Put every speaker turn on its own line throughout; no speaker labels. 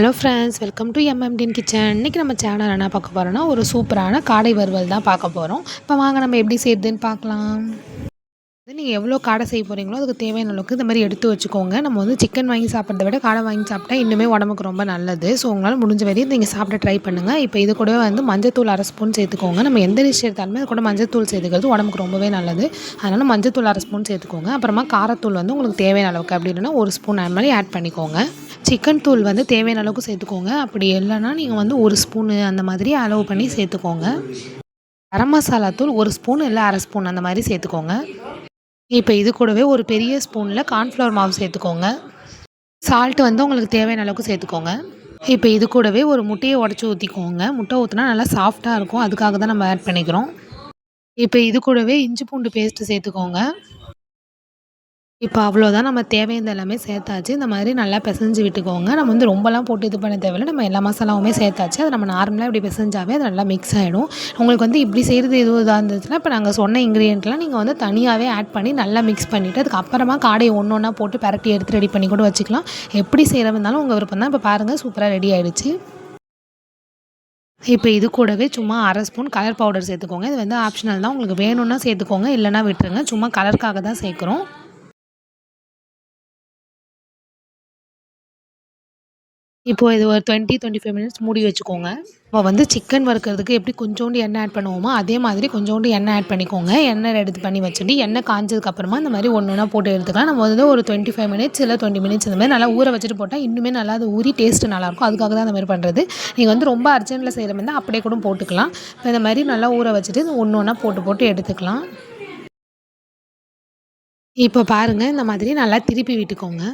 Hello friends welcome to எம்எம்டின் kitchen இன்றைக்கி நம்ம சேனல் என்ன பார்க்க போகிறோன்னா ஒரு சூப்பரான காடை வறுவல் தான் பார்க்க போகிறோம் இப்போ வாங்க நம்ம எப்படி செய்யுதுன்னு பார்க்கலாம். நீங்கள் எவ்வளோ காடை செய்ய போகிறீங்களோ அதுக்கு தேவையான அளவுக்கு இந்த மாதிரி எடுத்து வச்சுக்கோங்க. நம்ம வந்து சிக்கன் வாங்கி சாப்பிட்றத விட காடை வாங்கி சாப்பிட்டா இன்னுமே உடம்புக்கு ரொம்ப நல்லது. ஸோ உங்களால் முடிஞ்ச வரையும் நீங்கள் சாப்பிட ட்ரை பண்ணுங்கள் இப்போ இது கூட வந்து மஞ்சத்தூள் அரை ஸ்பூன் சேர்த்துக்கோங்க. நம்ம எந்த டிஷ் எடுத்தாலுமே அது கூட மஞ்சத்தூள் சேர்த்துக்கிறது உடம்புக்கு ரொம்பவே நல்லது. அதனால் மஞ்சத்தூள் அரை ஸ்பூன் சேர்த்துக்கோங்க. அப்புறமா காரத்தூள் வந்து உங்களுக்கு தேவையான அளவுக்கு அப்படி இல்லைன்னா ஒரு ஸ்பூன் அது மாதிரி ஆட் பண்ணிக்கோங்க. சிக்கன் தூள் வந்து தேவையான அளவுக்கு சேர்த்துக்கோங்க. அப்படி இல்லைன்னா நீங்கள் வந்து ஒரு ஸ்பூனு அந்த மாதிரி அளவு பண்ணி சேர்த்துக்கோங்க. கரம் மசாலா தூள் ஒரு ஸ்பூன் இல்லை அரை ஸ்பூன் அந்த மாதிரி சேர்த்துக்கோங்க. இப்போ இது கூடவே ஒரு பெரிய ஸ்பூனில் கார்ன்ஃப்ளவர் மாவு சேர்த்துக்கோங்க. சால்ட்டு வந்து உங்களுக்கு தேவையான அளவுக்கு சேர்த்துக்கோங்க. இப்போ இது கூடவே ஒரு முட்டையை உடச்சி ஊற்றிக்கோங்க முட்டை ஊற்றினா நல்லா சாஃப்டாக இருக்கும். அதுக்காக தான் நம்ம ஆட் பண்ணிக்கிறோம். இப்போ இது கூடவே இஞ்சி பூண்டு பேஸ்ட்டு சேர்த்துக்கோங்க. இப்போ அவ்வளோதான் நம்ம தேவையானது எல்லாமே சேர்த்தாச்சு. இந்த மாதிரி நல்லா பிசைஞ்சு விட்டுக்கோங்க. நம்ம வந்து ரொம்பலாம் போட்டு இது பண்ண தேவையில்ல. நம்ம எல்லா மசாலாவுமே சேர்த்தாச்சு. அது நம்ம நார்மலாக இப்படி பிசைஞ்சாவே அது நல்லா மிக்ஸ் ஆகிடும் உங்களுக்கு வந்து இப்படி செய்கிறது எதுவும் இதாக இருந்துச்சுன்னா இப்போ நாங்கள் சொன்ன இன்க்ரீடியண்ட்லாம் நீங்கள் வந்து தனியாகவே ஆட் பண்ணி நல்லா மிக்ஸ் பண்ணிவிட்டு அதுக்கப்புறமா காடையை ஒன்று ஒன்றா போட்டு பரட்டி எடுத்து ரெடி பண்ணி கூட வச்சுக்கலாம். எப்படி செய்கிறவந்தாலும் உங்கள் விருப்பம் தான். இப்போ பாருங்கள் சூப்பராக ரெடி ஆகிடுச்சு இப்போ இது கூடவே சும்மா அரை ஸ்பூன் கலர் பவுடர் சேர்த்துக்கோங்க. இது வந்து ஆப்ஷனல் தான். உங்களுக்கு வேணும்னா சேர்த்துக்கோங்க. இல்லைனா விட்டுருங்க. சும்மா கலருக்காக தான் சேர்க்குறோம். இப்போது இது ஒரு டுவெண்ட்டி டுவெண்ட்டி ஃபைவ் மினிட்ஸ் மூடி வச்சுக்கோங்க. நம்ம வந்து சிக்கன் வறுக்கிறதுக்கு எப்படி கொஞ்சோண்டு எண்ணெய் ஆட் பண்ணுவோமோ அதே மாதிரி கொஞ்சோண்டு எண்ணெய் ஆட் பண்ணிக்கோங்க. எண்ணெய் எடுத்து பண்ணி வச்சுட்டு எண்ணெய் காஞ்சதுக்கப்புறமா இந்த மாதிரி ஒன்று ஒன்றா போட்டு எடுத்துக்கலாம். நம்ம வந்து ஒரு டுவெண்ட்டி ஃபைவ் மினிட்ஸ் இல்லை டுவெண்ட்டி மினிட்ஸ் இந்த மாதிரி நல்லா ஊற வச்சுட்டு போட்டால் இன்னுமே நல்லா அது ஊறி டேஸ்ட்டு நல்லாயிருக்கும். அதுக்காக தான் அந்த மாதிரி பண்ணுறது நீங்கள் வந்து ரொம்ப அர்ஜென்ட்டில் செய்கிற மாதிரி அப்படியே கூட போட்டுக்கலாம். இப்போ இந்த மாதிரி நல்லா ஊற வச்சுட்டு ஒன்று ஒன்றா போட்டு போட்டு எடுத்துக்கலாம். இப்போ பாருங்கள் இந்த மாதிரி நல்லா திருப்பி விட்டுக்கோங்க.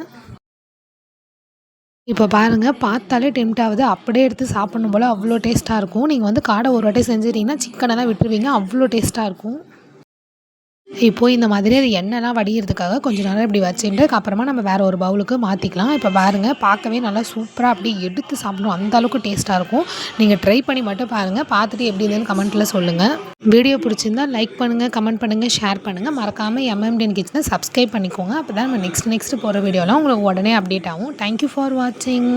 இப்போ பாருங்கள் பார்த்தாலே டெம்ட் ஆகுது. அப்படியே எடுத்து சாப்பிட்ணும் போல் அவ்வளோ டேஸ்ட்டாக இருக்கும். நீங்கள் வந்து காடை ஒரு வாட்டி செஞ்சுட்டிங்கன்னா சிக்கனெல்லாம் விட்டுருவீங்க. அவ்வளோ டேஸ்ட்டாக இருக்கும். இப்போது இந்த மாதிரி அது எண்ணெய்லாம் வடிகிறதுக்காக கொஞ்சம் நேரம் இப்படி வச்சுட்டு அப்புறமா நம்ம வேறு ஒரு பவுலுக்கு மாற்றிக்கலாம் இப்போ பாருங்கள் பார்க்கவே நல்லா சூப்பராக அப்படியே எடுத்து சாப்பிடும் அந்த அளவுக்கு டேஸ்ட்டாக இருக்கும். நீங்கள் ட்ரை பண்ணி மட்டும் பாருங்கள் பார்த்துட்டு எப்படி இருந்ததுன்னு கமெண்ட்டில் சொல்லுங்கள் வீடியோ பிடிச்சிருந்தா லைக் பண்ணுங்கள் கமெண்ட் பண்ணுங்கள் ஷேர் பண்ணுங்கள் மறக்காமல் எம்எம்டிஎன் கிச்சனை சப்ஸ்கிரைப் பண்ணிக்கோங்க. அப்போ தான் நம்ம நெக்ஸ்ட் நெக்ஸ்ட் போகிற வீடியோலாம் உங்களுக்கு உடனே அப்டேட் ஆகும். தேங்க்யூ ஃபார் வாட்சிங்